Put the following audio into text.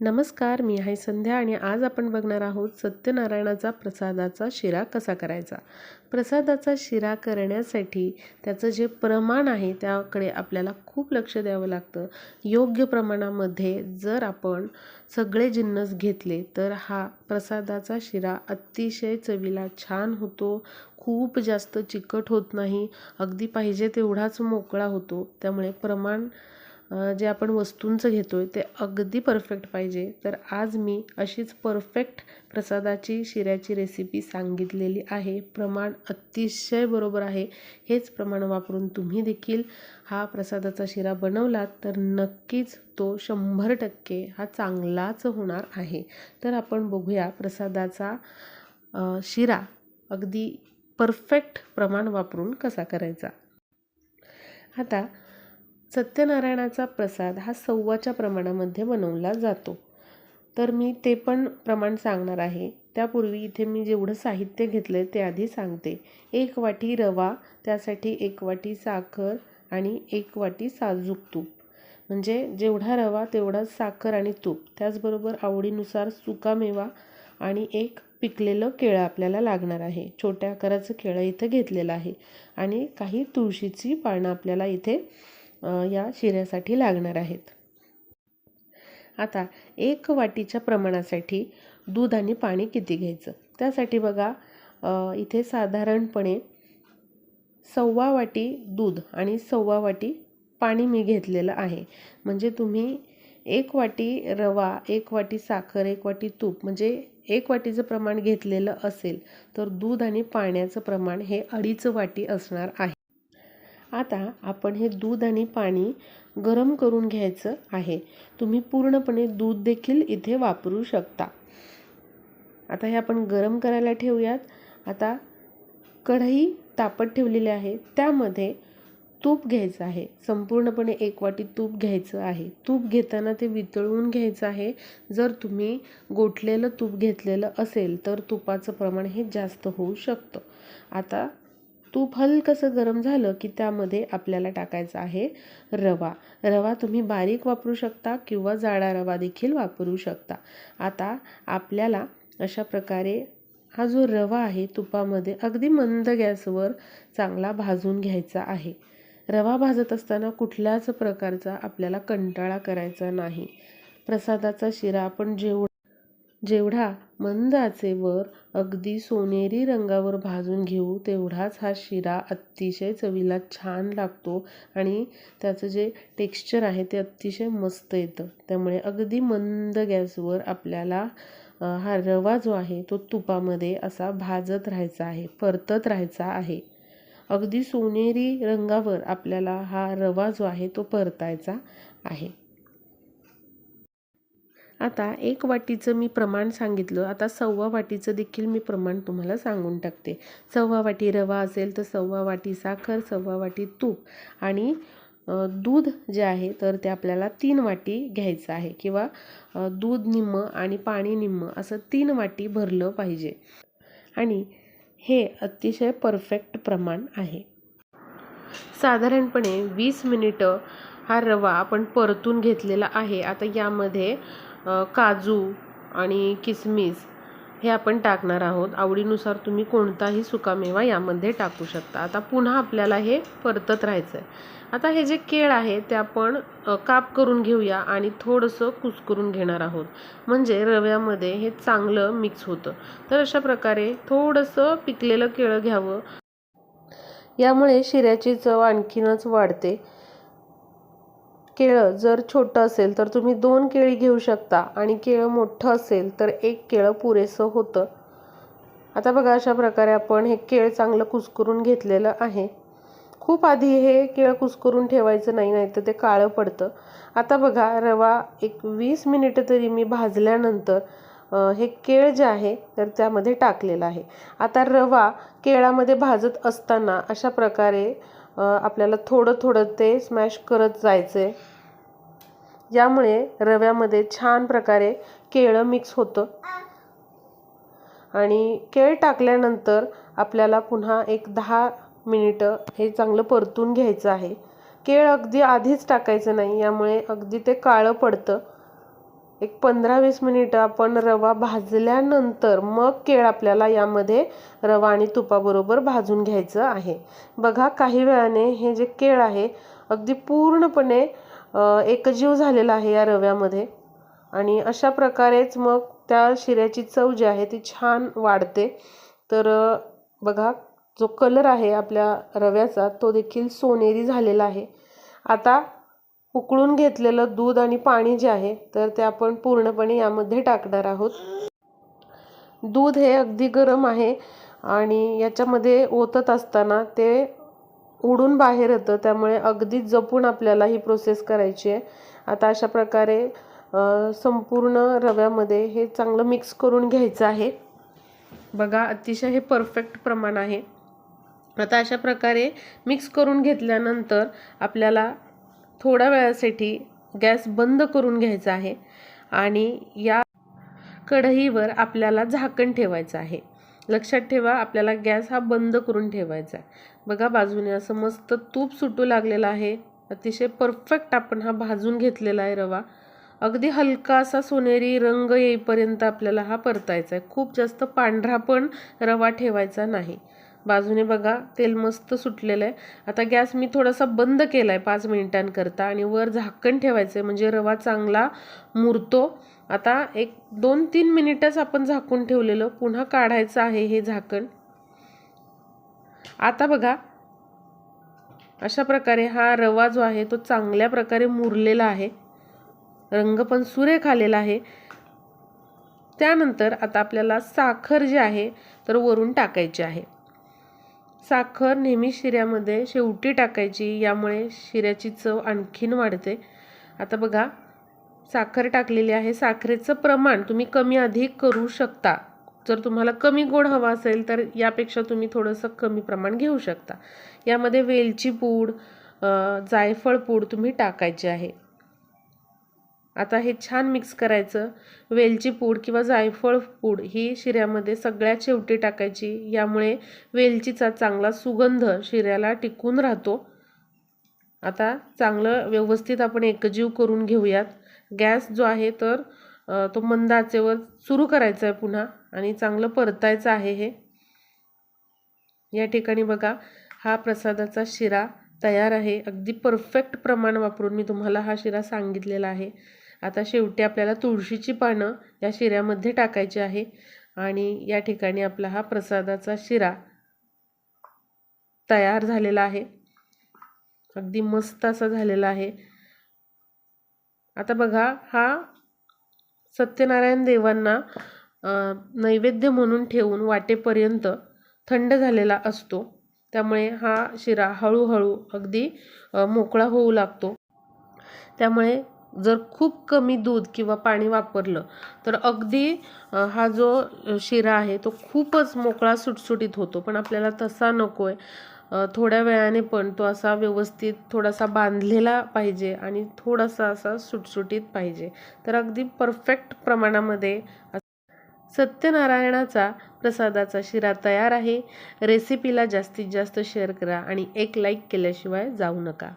नमस्कार मी आहे संध्या आणि आज आपण बघणार आहोत सत्यनारायणाचा प्रसादाचा शिरा कसा करायचा. प्रसादाचा शिरा करण्यासाठी त्याचं जे प्रमाण आहे त्याकडे आपल्याला खूप लक्ष द्यावं लागतं. योग्य प्रमाणामध्ये जर आपण सगळे जिन्नस घेतले तर हा प्रसादाचा शिरा अतिशय चवीला छान होतो. खूप जास्त चिकट होत नाही. अगदी पाहिजे तेवढाच मोकळा होतो. त्यामुळे प्रमाण जे आपण वस्तूंचं घेतो आहे ते अगदी परफेक्ट पाहिजे. तर आज मी अशीच परफेक्ट प्रसादाची शिऱ्याची रेसिपी सांगितलेली आहे. प्रमाण अतिशय बरोबर आहे. हेच प्रमाण वापरून तुम्ही देखील हा प्रसादाचा शिरा बनवलात तर नक्कीच तो शंभर टक्के हा चांगलाच होणार आहे. तर आपण बघूया प्रसादाचा शिरा अगदी परफेक्ट प्रमाण वापरून कसा करायचा. आता सत्यनारायणाचा प्रसाद हा सव्वाच्या प्रमाणामध्ये बनवला जातो. तर मी ते पण प्रमाण सांगणार आहे. त्यापूर्वी इथे मी जेवढं साहित्य घेतलं आहे ते आधी सांगते. एक वाटी रवा त्यासाठी एक वाटी साखर आणि एक वाटी साजूक तूप. म्हणजे जेवढा रवा तेवढाच साखर आणि तूप. त्याचबरोबर आवडीनुसार सुकामेवा आणि एक पिकलेलं केळं आपल्याला लागणार आहे. छोट्या आकाराचं केळं इथं घेतलेलं आहे. आणि काही तुळशीची पानं आपल्याला इथे या शिऱ्यासाठी लागणार आहेत. आता एक वाटीच्या प्रमाणासाठी दूध आणि पाणी किती घ्यायचं? त्यासाठी बघा इथे साधारणपणे सव्वा वाटी दूध आणि सव्वा वाटी पाणी मी घेतलेलं आहे. म्हणजे तुम्ही एक वाटी रवा एक वाटी साखर एक वाटी तूप म्हणजे एक वाटीचं प्रमाण घेतलेलं असेल तर दूध आणि पाण्याचं प्रमाण हे अडीच वाटी असणार आहे. आता आपण हे दूध आणि पाणी गरम करून घ्यायचं आहे. तुम्ही पूर्णपणे दूध देखील इथे वापरू शकता. आता हे आपण गरम करायला ठेवूयात. आता कढई तापत ठेवलेली आहे. त्यामध्ये तूप घ्यायचं आहे. संपूर्णपणे एक वाटी तूप घ्यायचं आहे. तूप घेताना ते वितळवून घ्यायचं आहे. जर तुम्ही गोठलेलं तूप घेतलेलं असेल तर तुपाचं प्रमाण हे जास्त होऊ शकतं. आता तूप हलकंसं गरम झालं की त्यामध्ये आपल्याला टाकायचा आहे रवा. रवा तुम्ही बारीक वापरू शकता किंवा जाडा रवा देखील वापरू शकता. आता आपल्याला अशा प्रकारे हा जो रवा आहे तुपामध्ये अगदी मंद गॅसवर चांगला भाजून घ्यायचा आहे. रवा भाजत असताना कुठल्याच प्रकारचा आपल्याला कंटाळा करायचा नाही. प्रसादाचा शिरा आपण जेवढा जेवढा मंद आचेवर अगदी सोनेरी रंगावर भाजून घेऊ तेवढाच हा शिरा अतिशय चवीला छान लागतो आणि त्याचं जे टेक्स्चर आहे ते अतिशय मस्त येतं. त्यामुळे अगदी मंद गॅसवर आपल्याला हा रवा जो आहे तो तुपामध्ये असा भाजत राहायचा आहे परतत राहायचा आहे. अगदी सोनेरी रंगावर आपल्याला हा रवा जो आहे तो परतायचा आहे. आता एक वाटीचं मी प्रमाण सांगितलं. आता सव्वा वाटीचं देखील मी प्रमाण तुम्हाला सांगून टाकते. सव्वा वाटी रवा असेल तर सव्वा वाटी साखर सव्वा वाटी तूप आणि दूध जे आहे तर ते आपल्याला तीन वाटी घ्यायचं आहे किंवा दूध निम्म आणि पाणी निम्म असं तीन वाटी भरलं पाहिजे. आणि हे अतिशय परफेक्ट प्रमाण आहे. साधारणपणे वीस मिनिटं हा रवा आपण परतून घेतलेला आहे. आता यामध्ये काजू आणि किसमिस हे आपण टाकणार आहोत. आवडीनुसार तुम्ही कोणताही सुकामेवा यामध्ये टाकू शकता. आता पुन्हा आपल्याला हे परतत राहायचं आहे आता हे जे केळ आहे ते आपण काप करून घेऊया आणि थोडंसं कुस्करून घेणार आहोत. म्हणजे रव्यामध्ये हे चांगलं मिक्स होतं. तर अशा प्रकारे थोडंसं पिकलेलं केळं घ्यावं. यामुळे शिऱ्याची चव आणखीनच वाढते. केळं जर छोटं असेल तर तुम्ही दोन केळी घेऊ शकता आणि केळं मोठं असेल तर एक केळं पुरेसं होतं. आता बघा अशा प्रकारे आपण हे केळ चांगलं कुस्करून घेतलेलं आहे. खूप आधी हे केळं कुस्करून ठेवायचं नाही नाही तर ते काळं पडतं. आता बघा रवा एक वीस मिनिटं तरी मी भाजल्यानंतर हे केळ जे आहे तर त्यामध्ये टाकलेलं आहे. आता रवा केळामध्ये भाजत असताना अशा प्रकारे आपल्याला थोडं थोडं ते स्मॅश करत जायचं आहे यामुळे रव्यामध्ये छान प्रकारे केळं मिक्स होतं. आणि केळ टाकल्यानंतर आपल्याला पुन्हा एक दहा मिनिटं हे चांगलं परतून घ्यायचं आहे. केळ अगदी आधीच टाकायचं नाही यामुळे अगदी ते काळं पडतं. एक पंधरा वीस मिनिटं आपण रवा भाजल्यानंतर मग केळ आपल्याला यामध्ये रवा आणि तुपाबरोबर भाजून घ्यायचं आहे. बघा काही वेळाने हे जे केळ आहे अगदी पूर्णपणे एकजीव झालेला आहे या रव्यामध्ये. आणि अशा प्रकारेच मग त्या शिऱ्याची चव जी आहे ती छान वाढते. तर बघा जो कलर आहे आपल्या रव्याचा तो देखील सोनेरी झालेला आहे. आता उकळून घेतलेलं दूध आणि पाणी जे आहे तर ते आपण पूर्णपणे यामध्ये टाकणार आहोत. दूध हे अगदी गरम आहे आणि याच्यामध्ये ओतत असताना ते उडून बाहेर येतं त्यामुळे अगदी जपून आपल्याला ही प्रोसेस करायची आहे. आता अशा प्रकारे संपूर्ण रव्यामध्ये हे चांगलं मिक्स करून घ्यायचं आहे. बघा अतिशय हे परफेक्ट प्रमाण आहे. आता अशा प्रकारे मिक्स करून घेतल्यानंतर आपल्याला थोड्या वेळासाठी गॅस बंद करून घ्यायचा आहे आणि या कढईवर आपल्याला झाकण ठेवायचं आहे. लक्षात ठेवा आपल्याला गॅस हा बंद करून ठेवायचा आहे. बघा बाजूने असं मस्त तूप सुटू लागलेलं आहे. अतिशय परफेक्ट आपण हा भाजून घेतलेला आहे रवा. अगदी हलका असा सोनेरी रंग येईपर्यंत आपल्याला हा परतायचा आहे. खूप जास्त पांढरा पण रवा ठेवायचा नाही. बाजूने बघा तेल मस्त सुटलेलं आहे आता गॅस मी थोडासा बंद केला आहे पाच मिनिटांकरता आणि वर झाकण ठेवायचं आहे म्हणजे रवा चांगला मुरतो. आता एक दोन तीन मिनिटच आपण झाकून ठेवलेलं पुन्हा काढायचं आहे हे झाकण. आता बघा अशा प्रकारे हा रवा जो आहे तो चांगल्या प्रकारे मुरलेला आहे. रंग पण सुरेख आलेला आहे. त्यानंतर आता आपल्याला साखर जी आहे तर वरून टाकायची आहे. साखर नेहमी शिऱ्यामध्ये शेवटी टाकायची यामुळे शिऱ्याची चव आणखीन वाढते. आता बघा साखर टाकलेली आहे. साखरेचं प्रमाण तुम्ही कमी अधिक करू शकता. जर तुम्हाला कमी गोड हवा असेल तर यापेक्षा तुम्ही थोडंसं कमी प्रमाण घेऊ शकता. यामध्ये वेलची पूड जायफळ पूड तुम्ही टाकायची आहे. आता हे छान मिक्स करायचं. वेलची पूड किंवा जायफळ पूड ही शिऱ्यामध्ये सगळ्यात शेवटी टाकायची. यामुळे वेलचीचा चांगला सुगंध शिऱ्याला टिकून राहतो. आता चांगलं व्यवस्थित आपण एकजीव करून घेऊयात. गॅस जो आहे तर तो मंद आचेवर सुरू करायचा आहे पुन्हा आणि चांगलं परतायचं आहे हे. या ठिकाणी बघा हा प्रसादाचा शिरा तयार आहे. अगदी परफेक्ट प्रमाण वापरून मी तुम्हाला हा शिरा सांगितलेला आहे. आता शेवटी आपल्याला तुळशीची पानं या शिऱ्यामध्ये टाकायची आहे. आणि या ठिकाणी आपला हा प्रसादाचा शिरा तयार झालेला आहे. अगदी मस्त असा झालेला आहे. आता बघा हा सत्यनारायण देवांना नैवेद्य म्हणून ठेवून वाटेपर्यंत थंड झालेला असतो. त्यामुळे हा शिरा हळूहळू अगदी मोकळा होऊ लागतो. त्यामुळे जर खूप कमी दूध किंवा पाणी वापरलं तर अगदी हा जो शिरा आहे तो खूपच मोकळा सुटसुटीत होतो. पण आपल्याला तसा नको आहे थोड्या वेळाने पण तो असा व्यवस्थित थोडासा बांधलेला पाहिजे आणि थोडासा असा सुटसुटीत पाहिजे. तर अगदी परफेक्ट प्रमाणामध्ये सत्यनारायणाचा प्रसादाचा शिरा तयार आहे. रेसिपीला जास्तीत जास्त शेअर करा आणि एक लाईक केल्याशिवाय जाऊ नका.